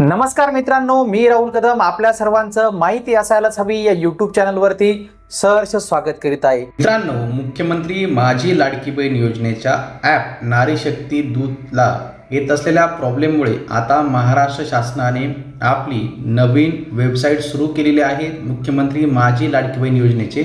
नमस्कार मित्रांनो मी राहुल कदम. आपल्या सर्वांचं माहिती असायलाच हवी या यूट्यूब चॅनलवरती सहर्ष स्वागत करीत आहे. मित्रांनो मुख्यमंत्री माझी लाडकी बहीण योजनेच्या ॲप नारी शक्ती दूतला येत असलेल्या प्रॉब्लेममुळे आता महाराष्ट्र शासनाने आपली नवीन वेबसाईट सुरू केलेली आहे. मुख्यमंत्री माझी लाडकी बहीण योजनेचे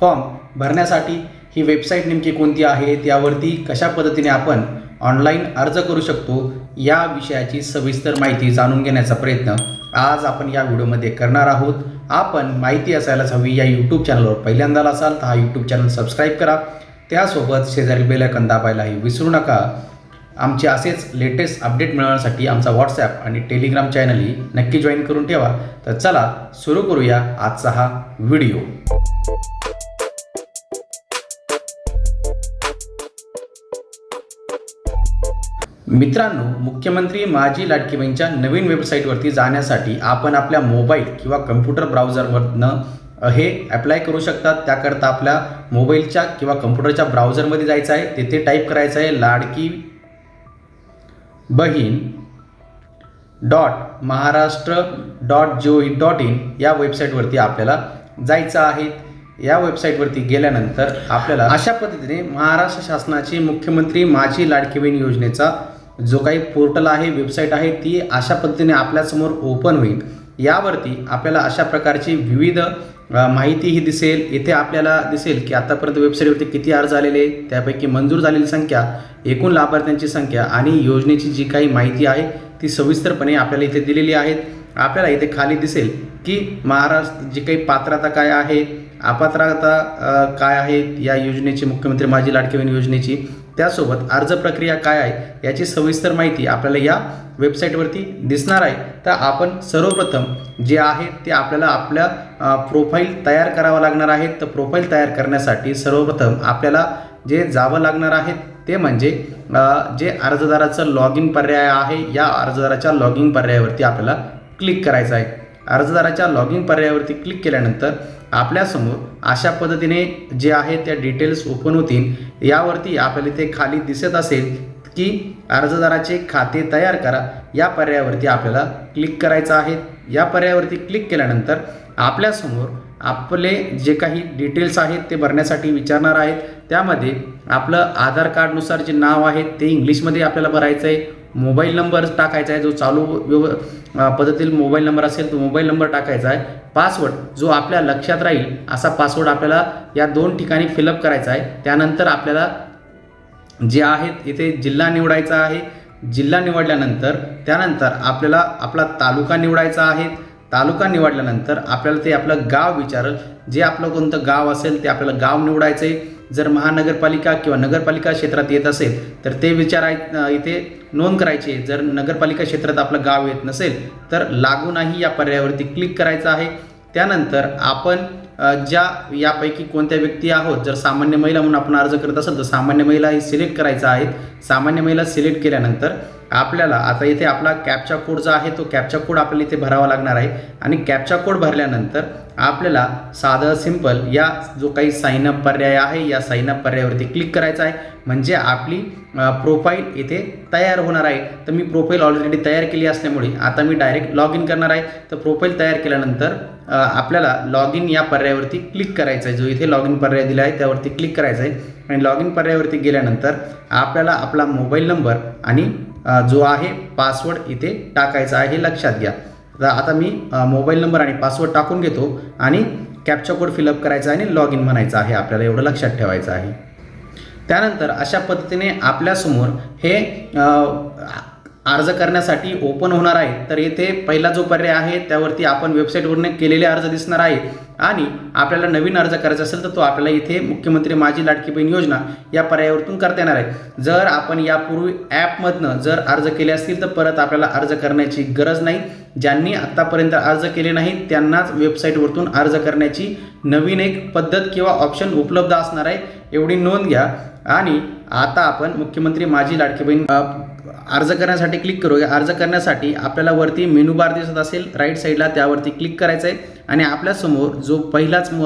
फॉर्म भरण्यासाठी ही वेबसाईट नेमकी कोणती आहे? त्यावरती कशा पद्धतीने आपण ऑनलाईन अर्ज करू शकतो. या विषयाची सविस्तर माहिती जाणून घेण्याचा प्रयत्न आज आपण या व्हिडिओमध्ये करणार आहोत. आपण माहिती असायलाच हवी या यूट्यूब चॅनलवर पहिल्यांदा असाल तर हा यूट्यूब चॅनल सबस्क्राईब करा. त्यासोबत शेजारी बेल दाबायलाही विसरू नका. आमचे असेच लेटेस्ट अपडेट मिळवण्यासाठी आमचा व्हॉट्सॲप आणि टेलिग्राम चॅनलही नक्की जॉईन करून ठेवा. तर चला सुरू करूया आजचा हा व्हिडिओ मित्रांनो मुख्यमंत्री माझी लाडकी बहीणच्या नवीन वेबसाईटवरती जाण्यासाठी आपण आपल्या मोबाईल किंवा कम्प्युटर ब्राउझरवरनं हे अप्लाय करू शकतात. त्याकरता आपल्या मोबाईलच्या किंवा कम्प्युटरच्या ब्राउझरमध्ये जायचं आहे. तेथे टाईप करायचं आहे ladki bahin dot Maharashtra dot G O dot in या वेबसाईटवरती आपल्याला जायचं आहे. या वेबसाईटवरती गेल्यानंतर आपल्याला अशा पद्धतीने महाराष्ट्र शासनाची मुख्यमंत्री माझी लाडकी बहीण योजनेचा जो काही पोर्टल आहे वेबसाईट आहे ती अशा पद्धतीने आपल्यासमोर ओपन होईल. यावरती आपल्याला अशा प्रकारची विविध माहिती माहितीही दिसेल. इथे आपल्याला दिसेल की आतापर्यंत वेबसाईटवरती किती अर्ज आलेले त्यापैकी मंजूर झालेली संख्या एकूण लाभार्थ्यांची संख्या आणि योजनेची जी काही माहिती आहे ती सविस्तरपणे आपल्याला इथे दिलेली आहेत. आपल्याला इथे खाली दिसेल की महाराष्ट्र जी काही पात्रता काय आहे अपात्रता काय आहे या योजनेची मुख्यमंत्री माझी लाडकी बहीण योजनेची त्यासोबत अर्ज प्रक्रिया काय आहे याची सविस्तर माहिती आपल्याला या वेबसाईटवरती दिसणार आहे. तर आपण सर्वप्रथम जे आहे ते आपल्याला आपल्या प्रोफाईल तयार करावं लागणार आहे. तर प्रोफाईल तयार करण्यासाठी सर्वप्रथम आपल्याला जे जावं लागणार आहे ते म्हणजे जे अर्जदाराचं लॉग इन पर्याय आहे या अर्जदाराच्या लॉग इन पर्यायावरती आपल्याला क्लिक करायचं आहे. अर्जदाराच्या लॉग इन पर्यायावरती क्लिक केल्यानंतर आपल्यासमोर अशा पद्धतीने जे आहे त्या डिटेल्स ओपन होतील यावरती आपल्याला इथे खाली दिसत असेल की अर्जदाराचे खाते तयार करा. या पर्यायावरती आपल्याला क्लिक करायचं आहे. या पर्यायावरती क्लिक केल्यानंतर आपल्यासमोर आपले जे काही डिटेल्स आहेत ते भरण्यासाठी विचारणार आहेत. त्यामध्ये आपलं आधार कार्डनुसार जे नाव आहे ते इंग्लिशमध्ये आपल्याला भरायचं आहे मोबाईल नंबर टाकायचा आहे जो चालू व्यव अ, पद्धतीतील मोबाईल नंबर असेल तो मोबाईल नंबर टाकायचा आहे. पासवर्ड जो आपल्या लक्षात राहील असा पासवर्ड आपल्याला या दोन ठिकाणी फिलअप करायचा आहे. त्यानंतर आपल्याला जे आहेत इथे जिल्हा निवडायचा आहे. जिल्हा निवडल्यानंतर त्यानंतर आपल्याला आपला तालुका निवडायचा आहे. तालुका निवडल्यानंतर आपल्याला ते आपलं गाव विचारल. जे आपलं कोणतं गाव असेल ते आपल्याला गाव निवडायचं आहे जर महानगरपालिका किंवा नगरपालिका क्षेत्रात येत असेल तर ते विचाराय इथे नोंद करायची. जर नगरपालिका क्षेत्रात आपलं गाव येत नसेल तर लागूनही या पर्यायावरती क्लिक करायचं आहे. त्यानंतर आपण ज्या यापैकी कोणत्या व्यक्ती आहोत जर सामान्य महिला म्हणून आपण अर्ज करत असेल तर सामान्य महिला ही सिलेक्ट करायचा आहे सामान्य महिला सिलेक्ट केल्यानंतर आपल्याला आता इथे आपला कॅपचा कोड जो आहे तो कॅपचा कोड आपल्याला इथे भरावा लागणार आहे. आणि कॅपचा कोड भरल्यानंतर आपल्याला साधं सिंपल या जो काही साईनअप पर्याय आहे या साईनअप पर्यायावरती क्लिक करायचा आहे. म्हणजे आपली प्रोफाईल इथे तयार होणार आहे. तर मी प्रोफाईल ऑलरेडी तयार केली असल्यामुळे आता मी डायरेक्ट लॉग इन करणार आहे. तर प्रोफाईल तयार केल्यानंतर आपल्याला लॉग इन या पर्यायावरती क्लिक करायचं आहे. जो इथे लॉग इन पर्याय दिला आहे त्यावरती क्लिक करायचं आहे. आणि लॉग इन पर्यायावरती गेल्यानंतर आपल्याला आपला मोबाईल नंबर आणि जो आहे पासवर्ड इथे टाकायचा आहे हे लक्षात घ्या. तर आता मी मोबाईल नंबर आणि पासवर्ड टाकून घेतो आणि कॅप्चा कोड फिलअप करायचा आहे आणि लॉग इन म्हणायचं आहे. आपल्याला एवढं लक्षात ठेवायचं आहे. त्यानंतर अशा पद्धतीने आपल्यासमोर हे अर्ज करण्यासाठी ओपन होणार आहे. तर येथे पहिला जो पर्याय आहे त्यावरती आपण वेबसाईटवरून केलेले अर्ज दिसणार आहे. आणि आपल्याला नवीन अर्ज करायचा असेल तर तो आपल्याला इथे मुख्यमंत्री माझी लाडकी बहीण योजना या पर्यायावरतून करता येणार आहे. जर आपण यापूर्वी ॲपमधनं जर अर्ज केले असतील तर परत आपल्याला अर्ज करण्याची गरज नाही. ज्यांनी आत्तापर्यंत अर्ज केले नाही त्यांनाच वेबसाईटवरतून अर्ज करण्याची नवीन एक पद्धत किंवा ऑप्शन उपलब्ध असणार आहे. एवढी नोंद घ्या. आणि आता आपण मुख्यमंत्री माझी लाडकी बहीण अर्ज करण्यासाठी क्लिक करूया. अर्ज करण्यासाठी आपल्याला वरती मेनू बार दिसत असेल. राईट साईडला त्यावरती क्लिक करायचं आहे आणि आपल्यासमोर जो पहिलाच म,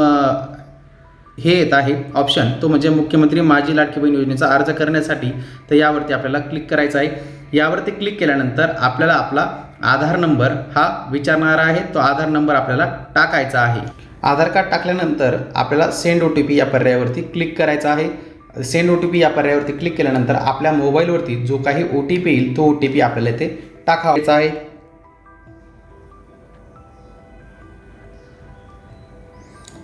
हे येत आहे ऑप्शन तो म्हणजे मुख्यमंत्री माझी लाडकी बहीण योजनेचा अर्ज करण्यासाठी तर यावरती आपल्याला क्लिक करायचं आहे. यावरती क्लिक केल्यानंतर आपल्याला आपला आधार नंबर हा विचारणारा आहे. तो आधार नंबर आपल्याला टाकायचा आहे. आधार कार्ड टाकल्यानंतर आपल्याला सेंड ओ टी पी या पर्यायावरती क्लिक करायचा आहे. सेंड ओ टी पी या पर्यायावरती क्लिक केल्यानंतर आपल्या मोबाईलवरती जो काही ओ टी पी येईल तो ओ टी पी आपल्याला इथे टाकावायचा आहे.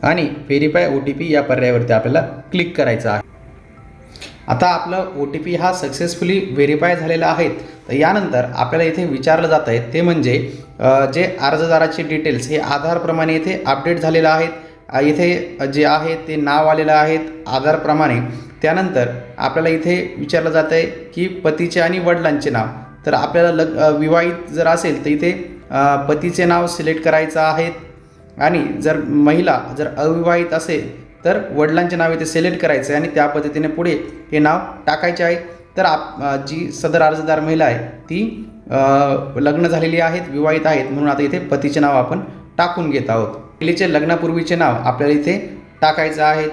आणि व्हेरीफाय ओ टी पी या पर्यायावरती आपल्याला क्लिक करायचं आहे. आता आपलं ओ टी पी हा सक्सेसफुली व्हेरीफाय झालेला आहे. तर यानंतर आपल्याला इथे विचारलं जात आहे ते म्हणजे जे अर्जदाराचे डिटेल्स हे आधारप्रमाणे इथे अपडेट झालेलं आहेत इथे जे आहे ते नाव आलेलं आहेत आधारप्रमाणे त्यानंतर आपल्याला इथे विचारलं जात आहे की पतीचे आणि वडिलांचे नाव. तर आपल्याला लग विवाहित जर असेल तर इथे पतीचे नाव सिलेक्ट करायचं आहे. आणि जर महिला जर अविवाहित असेल तर वडिलांचे नाव इथे सिलेक्ट करायचं आहे आणि त्या पद्धतीने पुढे हे नाव टाकायचे आहे. तर आप जी सदर अर्जदार महिला आहे ती लग्न झालेली आहेत विवाहित आहेत म्हणून आता इथे पतीचे नाव आपण टाकून घेत आहोत. पहिलीचे लग्नापूर्वीचे नाव आपल्याला इथे टाकायचं आहे.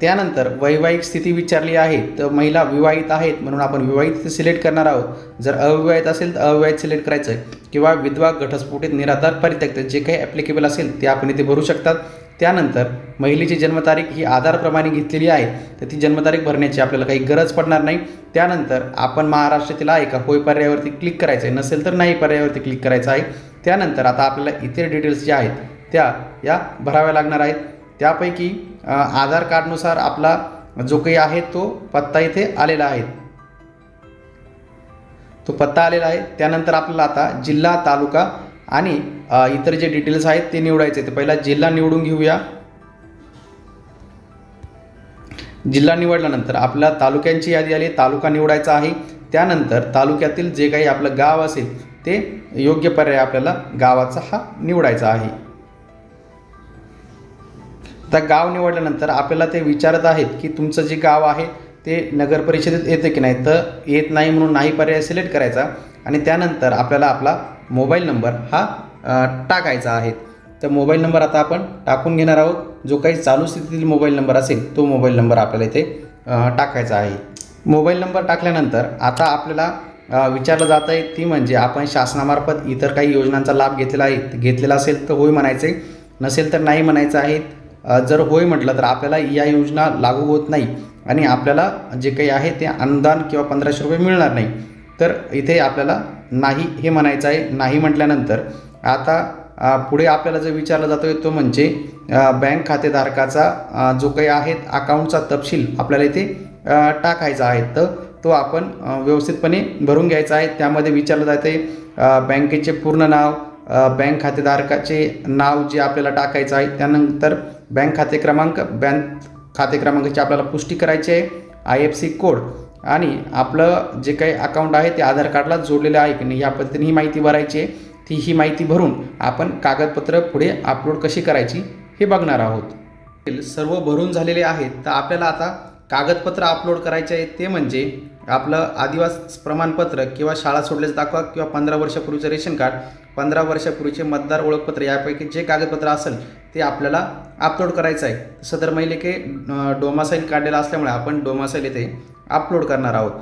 त्यानंतर वैवाहिक स्थिती विचारली आहे तर महिला विवाहित आहेत म्हणून आपण विवाहित सिलेक्ट करणार आहोत. जर अविवाहित असेल तर अविवाहित सिलेक्ट करायचं आहे किंवा विधवा घटस्फोटित निराधार परित्यक्त जे काही ॲप्लिकेबल असेल ते आपण इथे भरू शकतात. त्यानंतर महिलेची जन्मतारीख ही आधारप्रमाणे घेतलेली आहे तर ती जन्मतारीख भरण्याची आपल्याला काही गरज पडणार नाही. त्यानंतर आपण महाराष्ट्रातील आहे का होय पर्यायावरती क्लिक करायचं आहे नसेल तर नाही पर्यायावरती क्लिक करायचं आहे. त्यानंतर आता आपल्याला इतर डिटेल्स ज्या आहेत त्या या भराव्या लागणार आहेत. त्यापैकी आधार कार्डनुसार आपला जो काही आहे तो पत्ता इथे आलेला आहे. तो पत्ता आलेला आहे. त्यानंतर आपल्याला आता जिल्हा तालुका आणि इतर जे डिटेल्स आहेत ते निवडायचे ते पहिला जिल्हा निवडून घेऊया. जिल्हा निवडल्यानंतर आपल्या तालुक्यांची यादी आली. तालुका निवडायचा आहे. त्यानंतर तालुक्यातील जे काही आपलं गाव असेल ते योग्य पर्याय आपल्याला गावाचा हा निवडायचा आहे. आता गाव निवडल्यानंतर आपल्याला ते विचारत आहेत की तुमचं जे गाव आहे ते नगर परिषदेत येते की नाही? तर येत नाही म्हणून नाही पर्याय सिलेक्ट करायचा आणि त्यानंतर आपल्याला आपला मोबाईल नंबर हा टाकायचा आहे. तर मोबाईल नंबर आता आपण टाकून घेणार आहोत. जो काही चालू स्थितीतील मोबाईल नंबर असेल तो मोबाईल नंबर आपल्याला इथे टाकायचा आहे. मोबाईल नंबर टाकल्यानंतर आता आपल्याला विचारलं जात आहे ती म्हणजे आपण शासनामार्फत इतर काही योजनांचा लाभ घेतलेला आहे घेतलेला असेल तर होय म्हणायचे. नसेल तर नाही म्हणायचं आहे. जर होय म्हटलं तर आपल्याला या योजना लागू होत नाही आणि आपल्याला जे काही आहे ते अनुदान किंवा पंधराशे रुपये मिळणार नाही. तर इथे आपल्याला नाही हे म्हणायचं आहे. नाही म्हटल्यानंतर आता पुढे आपल्याला जो विचारला जातो तो म्हणजे बँक खातेधारकाचा जो काही आहे अकाउंटचा तपशील आपल्याला इथे टाकायचा आहे. तर तो आपण व्यवस्थितपणे भरून घ्यायचा आहे. त्यामध्ये विचारलं जाते बँकेचे पूर्ण नाव बँक खातेधारकाचे नाव जे आपल्याला टाकायचं आहे त्यानंतर बँक खाते क्रमांक बँक खाते क्रमांकाची आपल्याला पुष्टी करायची आहे. आय एफ सी कोड आणि आपलं जे काही अकाउंट आहे ते आधार कार्डला जोडलेलं आहे की नाही या पद्धतीने ही माहिती भरायची आहे. ती ही माहिती भरून आपण कागदपत्र पुढे अपलोड कशी करायची हे बघणार आहोत. सर्व भरून झालेले आहेत तर आपल्याला आता कागदपत्र अपलोड करायचे आहे ते म्हणजे आपलं आदिवास प्रमाणपत्र किंवा शाळा सोडल्याचं दाखवा किंवा पंधरा वर्षापूर्वीचं रेशन कार्ड पंधरा वर्षापूर्वीचे मतदार ओळखपत्र यापैकी जे कागदपत्र असेल ते आपल्याला अपलोड करायचं आहे. सदर महिलेके डोमासाईल काढलेला असल्यामुळे आपण डोमासाईल इथे अपलोड करणार आहोत.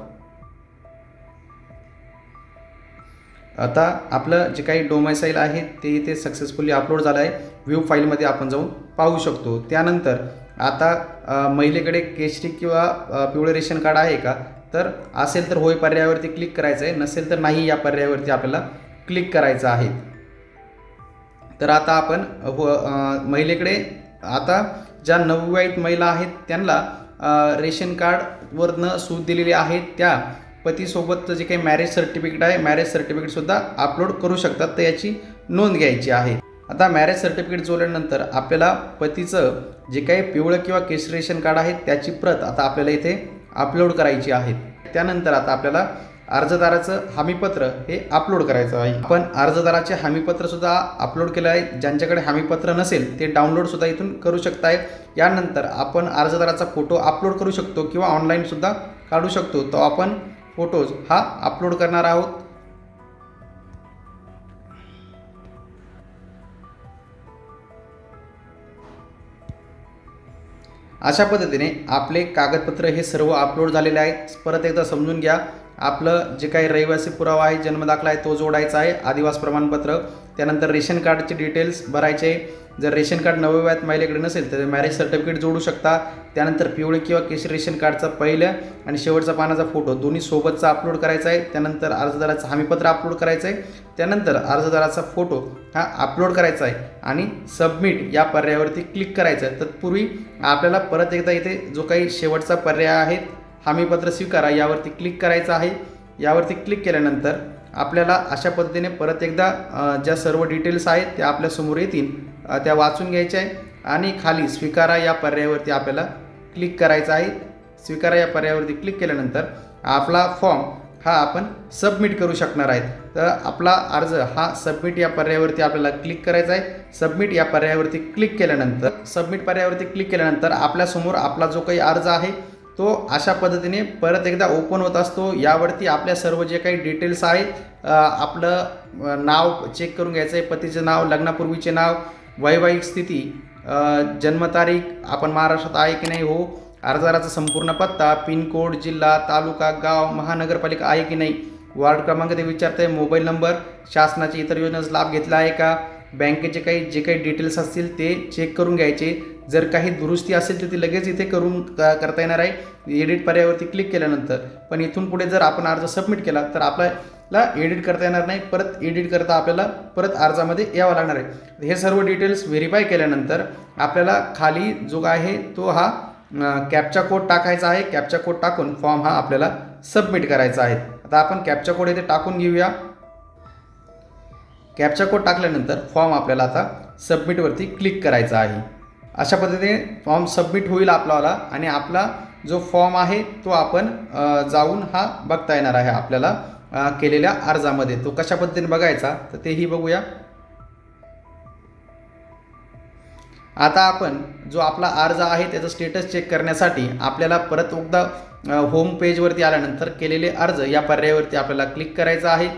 आता आपलं जे काही डोमासाईल आहे ते इथे सक्सेसफुली अपलोड झालं आहे. व्ह्यू फाईलमध्ये आपण जाऊन पाहू शकतो. त्यानंतर आता महिलेकडे केशरी किंवा पिवळे रेशन कार्ड आहे का? तर असेल तर होय पर्यायावरती क्लिक करायचं आहे. नसेल तर नाही या पर्यायावरती आपल्याला क्लिक करायचं आहे. तर आता आपण हो, व महिलेकडे आता ज्या नवविवाहित महिला आहेत त्यांना रेशन कार्डवरनं सूट दिलेली आहे त्या पतीसोबतचं जे काही मॅरेज सर्टिफिकेट आहे मॅरेज सर्टिफिकेटसुद्धा अपलोड करू शकतात. तर याची नोंद घ्यायची आहे. आता मॅरेज सर्टिफिकेट जोडल्यानंतर आपल्याला पतीचं जे काही पिवळं किंवा केस रेशन कार्ड आहे त्याची प्रत आता आपल्याला इथे अपलोड करायची आहे. त्यानंतर आता आपल्याला अर्जदाराचं हमीपत्र हे अपलोड करायचं आहे. आपण अर्जदाराचे हमीपत्र सुद्धा अपलोड केलं आहे. ज्यांच्याकडे हमीपत्र नसेल ते डाउनलोड सुद्धा इथून करू शकताय यानंतर आपण अर्जदाराचा फोटो अपलोड करू शकतो किंवा ऑनलाईन सुद्धा काढू शकतो. तो आपण फोटोज हा अपलोड करणार आहोत. अशा पद्धतीने आपले कागदपत्र हे सर्व अपलोड झालेले आहेत. परत एकदा समजून घ्या. आपलं जे काही रहिवासी पुरावा आहे जन्मदाखला आहे तो जोडायचा आहे. आदिवास प्रमाणपत्र. त्यानंतर रेशन कार्डचे डिटेल्स भरायचे जर रेशन कार्ड नवव्यात महिलेकडे नसेल तर मॅरेज सर्टिफिकेट जोडू शकता. त्यानंतर पिवळे किंवा केशरी रेशन कार्डचा पहिल्या आणि शेवटचा पानाचा फोटो दोन्ही सोबतचा अपलोड करायचा आहे. त्यानंतर अर्जदाराचं हमीपत्र अपलोड करायचं आहे. त्यानंतर अर्जदाराचा फोटो हा अपलोड करायचा आहे आणि सबमिट या पर्यायावरती क्लिक करायचं आहे. तत्पूर्वी आपल्याला परत एकदा इथे जो काही शेवटचा पर्याय आहे हमीपत्र स्वीकारा यावरती क्लिक करायचं आहे. यावरती क्लिक केल्यानंतर आपल्याला अशा पद्धतीने परत एकदा ज्या सर्व डिटेल्स आहेत त्या आपल्यासमोर येतील. त्या वाचून घ्यायच्या आहे. आणि खाली स्वीकारा या पर्यायावरती आपल्याला क्लिक करायचं आहे. स्वीकारा या पर्यायावरती क्लिक केल्यानंतर आपला फॉर्म हा आपण सबमिट करू शकणार आहेत. तर आपला अर्ज हा सबमिट या पर्यायावरती आपल्याला क्लिक करायचा आहे. सबमिट या पर्यायावरती क्लिक केल्यानंतर सबमिट पर्यायावरती क्लिक केल्यानंतर आपल्यासमोर आपला जो काही अर्ज आहे तो अशा पद्धतीने परत एकदा ओपन होत असतो. यावरती आपल्या सर्व जे काही डिटेल्स आहेत आपलं नाव चेक करून घ्यायचं आहे पतीचं नाव लग्नापूर्वीचे नाव वैवाहिक स्थिती जन्मतारीख आपण महाराष्ट्रात आहे की नाही हो अर्जदाराचा संपूर्ण पत्ता पिनकोड जिल्हा तालुका गाव महानगरपालिका आहे की नाही वार्ड क्रमांक ते विचारते मोबाईल नंबर शासनाच्या इतर योजनेचा लाभ घेतला आहे का बँकेचे काही जे काही डिटेल्स असतील ते चेक करून घ्यायचे. जर काही दुरुस्ती असेल तर ती लगेच इथे करून क- करता येणार आहे. एडिट पर्यायावरती क्लिक केल्यानंतर. पण इथून पुढे जर आपण अर्ज सबमिट केला तर आपल्याला एडिट करता येणार नाही. परत एडिट करता आपल्याला परत अर्जामध्ये यावं लागणार आहे. हे सर्व डिटेल्स व्हेरीफाय केल्यानंतर आपल्याला खाली जो आहे तो हा कॅपचा कोड टाकायचा आहे. कॅपचा कोड टाकून फॉर्म हा आपल्याला सबमिट करायचा आहे. आता आपण कॅपचा कोड इथे टाकून घेऊया. कॅपचा कोड टाकल्यानंतर फॉर्म आपल्याला आता सबमिटवरती क्लिक करायचा आहे. अशा पद्धतीने फॉर्म सबमिट होईल आपलावाला आणि आपला जो फॉर्म आहे तो आपण जाऊन हा बघता येणार आहे आपल्याला केलेल्या अर्जामध्ये. तो कशा पद्धतीने बघायचा तर तेही बघूया. आता आपण जो आपला अर्ज आहे त्याचं स्टेटस चेक करण्यासाठी आपल्याला परत एकदा होम पेजवरती आल्यानंतर केलेले अर्ज या पर्यायावरती आपल्याला क्लिक करायचा आहे.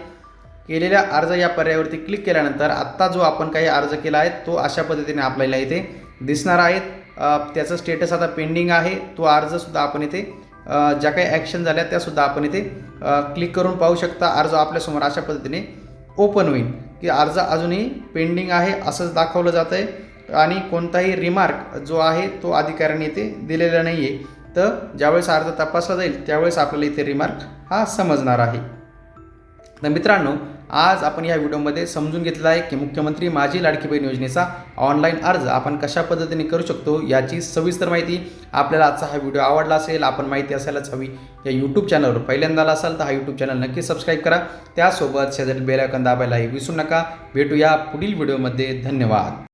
केलेल्या अर्ज या पर्यायावरती क्लिक केल्यानंतर आत्ता जो आपण काही अर्ज केला आहे तो अशा पद्धतीने आपल्याला इथे दिसणार आहेत. त्याचं स्टेटस आता पेंडिंग आहे. तो अर्जसुद्धा आपण इथे ज्या काही ॲक्शन झाल्या त्यासुद्धा आपण इथे क्लिक करून पाहू शकता. अर्ज आपल्यासमोर अशा पद्धतीने ओपन होईल की अर्ज अजूनही पेंडिंग आहे असंच दाखवलं जातं आहे आणि कोणताही रिमार्क जो आहे तो अधिकाऱ्याने इथे दिलेला नाही आहे तर ज्यावेळेस अर्ज तपासला जाईल त्यावेळेस आपल्याला इथे रिमार्क हा समजणार आहे. तर मित्रांनो आज आपण या व्हिडिओमध्ये समजून घेतलं आहे की मुख्यमंत्री माझी लाडकी बहीण योजनेचा ऑनलाईन अर्ज आपण कशा पद्धतीने करू शकतो याची सविस्तर माहिती आपल्याला आजचा हा व्हिडिओ आवडला असेल आपण माहिती असायलाच हवी या यूट्यूब चॅनलवर पहिल्यांदा असाल तर हा यूट्यूब चॅनल नक्की सबस्क्राईब करा. त्यासोबत शेजारी बेलायकन दाबायलाही विसरू नका. भेटूया पुढील व्हिडिओमध्ये. धन्यवाद.